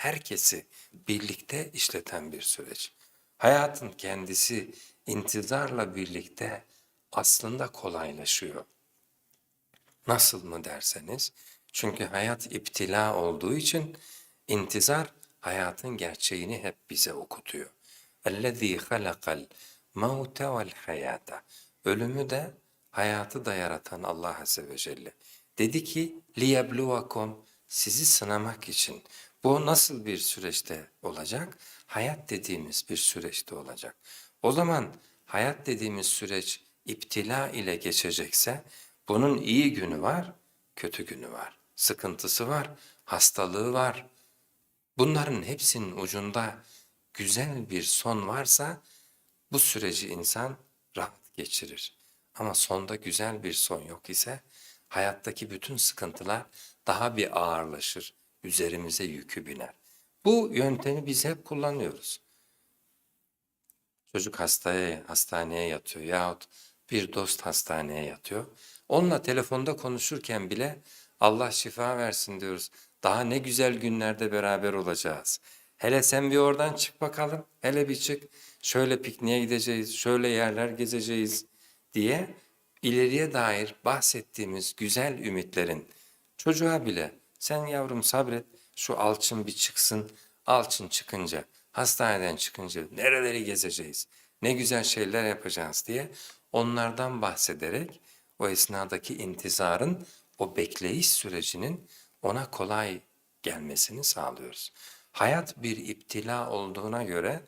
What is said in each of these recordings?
herkesi birlikte işleten bir süreç. Hayatın kendisi intizarla birlikte aslında kolaylaşıyor. Nasıl mı derseniz, çünkü hayat iptila olduğu için intizar hayatın gerçeğini hep bize okutuyor. اَلَّذ۪ي خَلَقَ الْمَوْتَ وَالْحَيَاةَ Ölümü de hayatı da yaratan Allah Azze ve Celle. Dedi ki لِيَبْلُوَكُمْ Sizi sınamak için. bu nasıl bir süreçte olacak? Hayat dediğimiz bir süreçte olacak. O zaman hayat dediğimiz süreç iptila ile geçecekse bunun iyi günü var, kötü günü var. Sıkıntısı var, hastalığı var. Bunların hepsinin ucunda güzel bir son varsa bu süreci insan rahat geçirir. Ama sonda güzel bir son yok ise hayattaki bütün sıkıntılar daha bir ağırlaşır, üzerimize yükü biner. Bu yöntemi biz hep kullanıyoruz. Çocuk hastaya, hastaneye yatıyor yahut bir dost hastaneye yatıyor. Onunla telefonda konuşurken bile Allah şifa versin diyoruz. Daha ne güzel günlerde beraber olacağız. Hele sen bir oradan çık bakalım. Hele bir çık. Şöyle pikniğe gideceğiz, şöyle yerler gezeceğiz diye ileriye dair bahsettiğimiz güzel ümitlerin çocuğa bile sen yavrum sabret şu alçın bir çıksın. Alçın çıkınca, hastaneden çıkınca nereleri gezeceğiz, ne güzel şeyler yapacağız diye onlardan bahsederek o esnadaki intizarın, o bekleyiş sürecinin ona kolay gelmesini sağlıyoruz. Hayat bir iptila olduğuna göre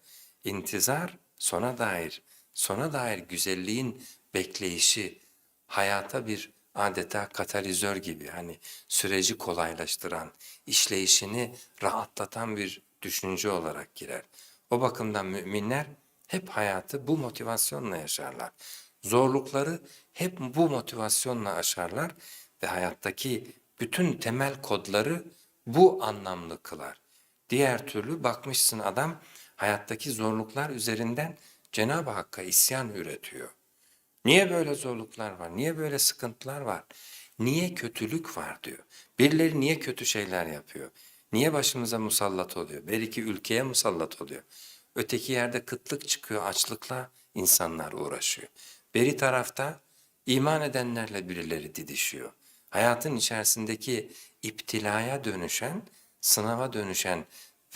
intizar sona dair, sona dair güzelliğin bekleyişi hayata bir adeta katalizör gibi hani süreci kolaylaştıran, işleyişini rahatlatan bir düşünce olarak girer. O bakımdan müminler hep hayatı bu motivasyonla yaşarlar. Zorlukları hep bu motivasyonla aşarlar ve hayattaki bütün temel kodları bu anlamlı kılar. Diğer türlü bakmışsın adam hayattaki zorluklar üzerinden Cenab-ı Hakk'a isyan üretiyor. Niye böyle zorluklar var? Niye böyle sıkıntılar var? Niye kötülük var diyor. Birileri niye kötü şeyler yapıyor? Niye başımıza musallat oluyor? Belki ülkeye musallat oluyor. Öteki yerde kıtlık çıkıyor, açlıkla insanlar uğraşıyor. Beri tarafta iman edenlerle birileri didişiyor. Hayatın içerisindeki iptilaya dönüşen, sınava dönüşen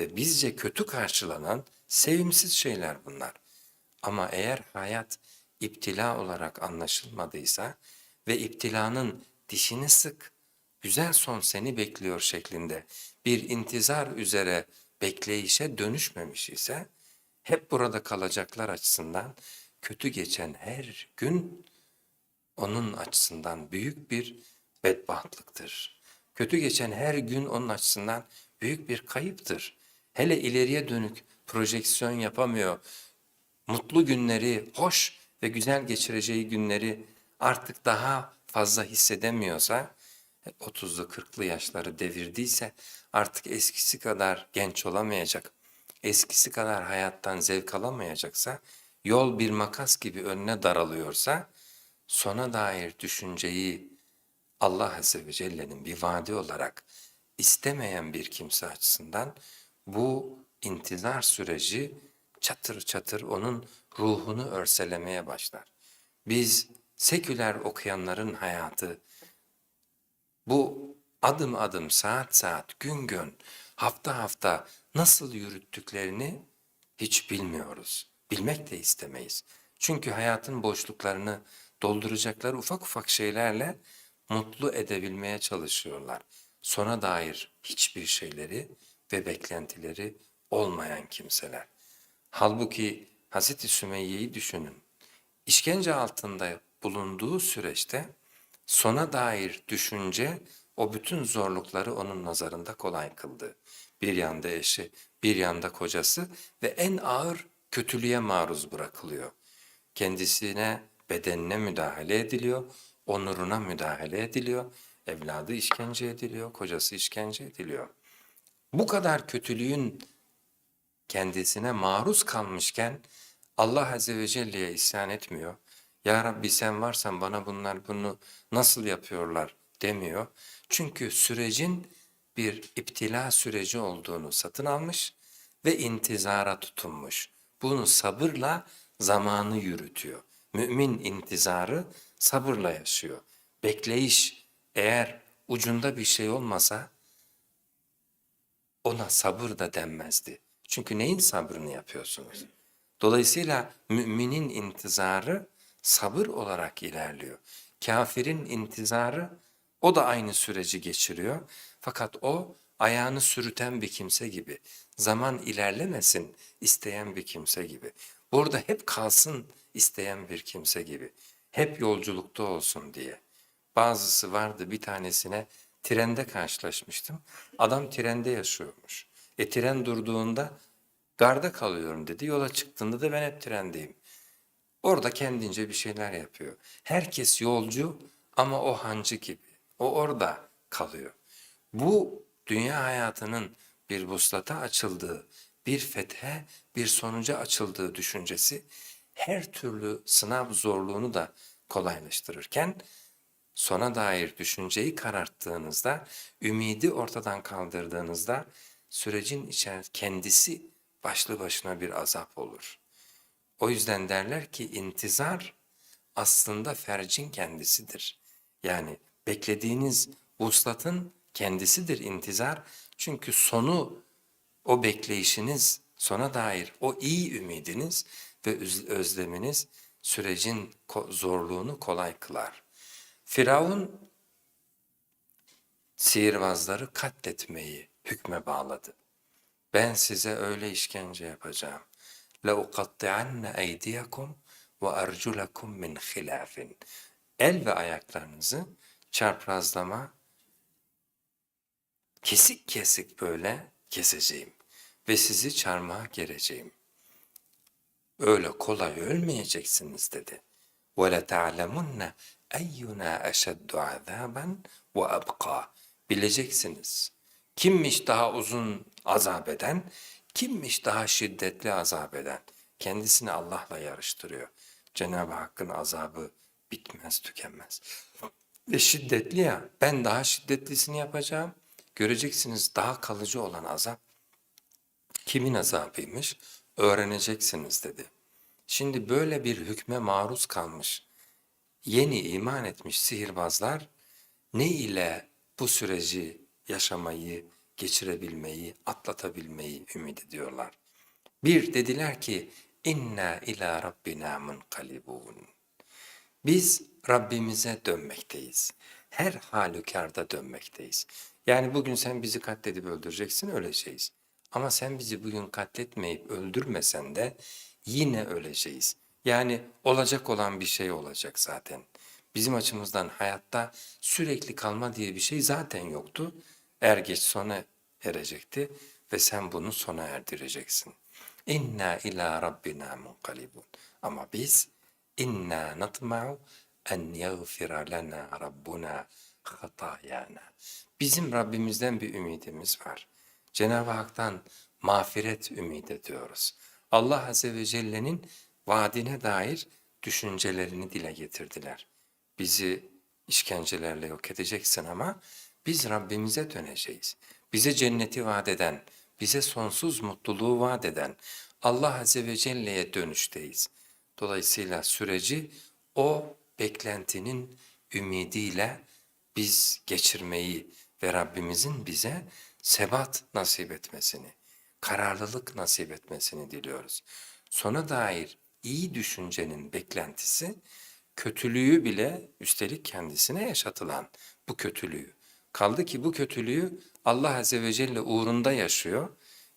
ve bizce kötü karşılanan sevimsiz şeyler bunlar. Ama eğer hayat iptila olarak anlaşılmadıysa ve iptilanın dişini sık, güzel son seni bekliyor şeklinde bir intizar üzere bekleyişe dönüşmemiş ise hep burada kalacaklar açısından kötü geçen her gün onun açısından büyük bir bedbahtlıktır. Kötü geçen her gün onun açısından büyük bir kayıptır. Hele ileriye dönük projeksiyon yapamıyor. Mutlu günleri, hoş ve güzel geçireceği günleri artık daha fazla hissedemiyorsa, 30'lu 40'lı yaşları devirdiyse artık eskisi kadar genç olamayacak, eskisi kadar hayattan zevk alamayacaksa, yol bir makas gibi önüne daralıyorsa, sona dair düşünceyi Allah Azze ve Celle'nin bir vaadi olarak istemeyen bir kimse açısından bu intizar süreci çatır çatır onun ruhunu örselemeye başlar. Biz seküler okuyanların hayatı bu adım adım, saat saat, gün gün, hafta hafta nasıl yürüttüklerini hiç bilmiyoruz. Bilmek de istemeyiz. Çünkü hayatın boşluklarını dolduracakları ufak ufak şeylerle mutlu edebilmeye çalışıyorlar. Sona dair hiçbir şeyleri ve beklentileri olmayan kimseler. Halbuki Hazreti Sümeyye'yi düşünün. İşkence altında bulunduğu süreçte sona dair düşünce o bütün zorlukları onun nazarında kolay kıldı. Bir yanda eşi, bir yanda kocası ve en ağır kötülüğe maruz bırakılıyor. Kendisine, bedenine müdahale ediliyor, onuruna müdahale ediliyor, evladı işkence ediliyor, kocası işkence ediliyor. Bu kadar kötülüğün kendisine maruz kalmışken Allah Azze ve Celle'ye isyan etmiyor. Ya Rabbi sen varsan bana bunlar bunu nasıl yapıyorlar demiyor. Çünkü sürecin bir iptila süreci olduğunu satın almış ve intizara tutunmuş. Bunu sabırla zamanı yürütüyor. Mümin intizarı sabırla yaşıyor. Bekleyiş eğer ucunda bir şey olmasa ona sabır da denmezdi. Çünkü neyin sabrını yapıyorsunuz? Dolayısıyla müminin intizarı sabır olarak ilerliyor. Kafirin intizarı o da aynı süreci geçiriyor. Fakat o ayağını sürüten bir kimse gibi, zaman ilerlemesin isteyen bir kimse gibi. Burada hep kalsın isteyen bir kimse gibi. Hep yolculukta olsun diye. Bazısı vardı bir tanesine trende karşılaşmıştım. Adam trende yaşıyormuş. E tren durduğunda garda kalıyorum dedi. Yola çıktığında da ben hep trendeyim. Orada kendince bir şeyler yapıyor. Herkes yolcu ama o hancı gibi. O orada kalıyor. Bu dünya hayatının bir vuslata açıldığı, bir fethe, bir sonuca açıldığı düşüncesi her türlü sınav zorluğunu da kolaylaştırırken sona dair düşünceyi kararttığınızda, ümidi ortadan kaldırdığınızda sürecin içer kendisi başlı başına bir azap olur. O yüzden derler ki intizar aslında fercin kendisidir. Yani beklediğiniz vuslatın kendisidir intizar. Çünkü sonu o bekleyişiniz, sona dair o iyi ümidiniz ve özleminiz sürecin zorluğunu kolay kılar. Firavun sihirbazları katletmeyi hükme bağladı. Ben size öyle işkence yapacağım. لَاُقَطِّعَنَّ اَيْدِيَكُمْ وَاَرْجُلَكُمْ مِنْ خِلَافٍ El ve ayaklarınızı çarprazlama, kesik kesik böyle keseceğim ve sizi çarmıha gereceğim. Öyle kolay ölmeyeceksiniz dedi. وَلَتَعْلَمُنَّ اَيُّنَا اَشَدُّ عَذَابًا وَأَبْقَى Bileceksiniz. Kimmiş daha uzun azap eden, kimmiş daha şiddetli azap eden. Kendisini Allah'la yarıştırıyor. Cenab-ı Hakk'ın azabı bitmez, tükenmez. Ve şiddetli ya, ben daha şiddetlisini yapacağım. Göreceksiniz daha kalıcı olan azap kimin azabıymış öğreneceksiniz dedi. Şimdi böyle bir hükme maruz kalmış, yeni iman etmiş sihirbazlar ne ile bu süreci yaşamayı, geçirebilmeyi, atlatabilmeyi ümit ediyorlar. Bir dediler ki inna ila rabbina munqalibun. Biz Rabbimize dönmekteyiz. Her halükarda dönmekteyiz. Yani bugün sen bizi katledip öldüreceksin öleceğiz. Ama sen bizi bugün katletmeyip öldürmesen de yine öleceğiz. Yani olacak olan bir şey olacak zaten. Bizim açımızdan hayatta sürekli kalma diye bir şey zaten yoktu. Er geç sona erecekti ve sen bunu sona erdireceksin. İnna ila rabbina munqalibun. Ama biz inna natma'u en yaghfira lana rabbuna hatayana. Bizim Rabbimizden bir ümidimiz var. Cenab-ı Hak'tan mağfiret ümit ediyoruz. Allah Azze ve Celle'nin vaadine dair düşüncelerini dile getirdiler. Bizi işkencelerle yok edeceksin ama biz Rabbimize döneceğiz. Bize cenneti vaat eden, bize sonsuz mutluluğu vaat eden Allah Azze ve Celle'ye dönüşteyiz. Dolayısıyla süreci o beklentinin ümidiyle biz geçirmeyi ve Rabbimizin bize sebat nasip etmesini, kararlılık nasip etmesini diliyoruz. Sona dair iyi düşüncenin beklentisi kötülüğü bile üstelik kendisine yaşatılan bu kötülüğü. Kaldı ki bu kötülüğü Allah Azze ve Celle uğrunda yaşıyor.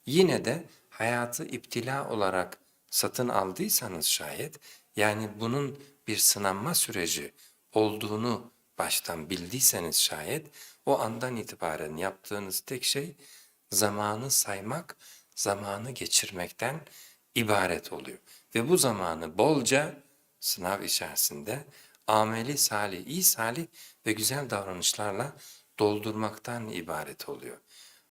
Yine de hayatı iptila olarak satın aldıysanız şayet, yani bunun bir sınanma süreci olduğunu baştan bildiyseniz şayet, o andan itibaren yaptığınız tek şey zamanı saymak, zamanı geçirmekten ibaret oluyor. Ve bu zamanı bolca sınav içerisinde ameli salih, iyi salih ve güzel davranışlarla doldurmaktan ibaret oluyor.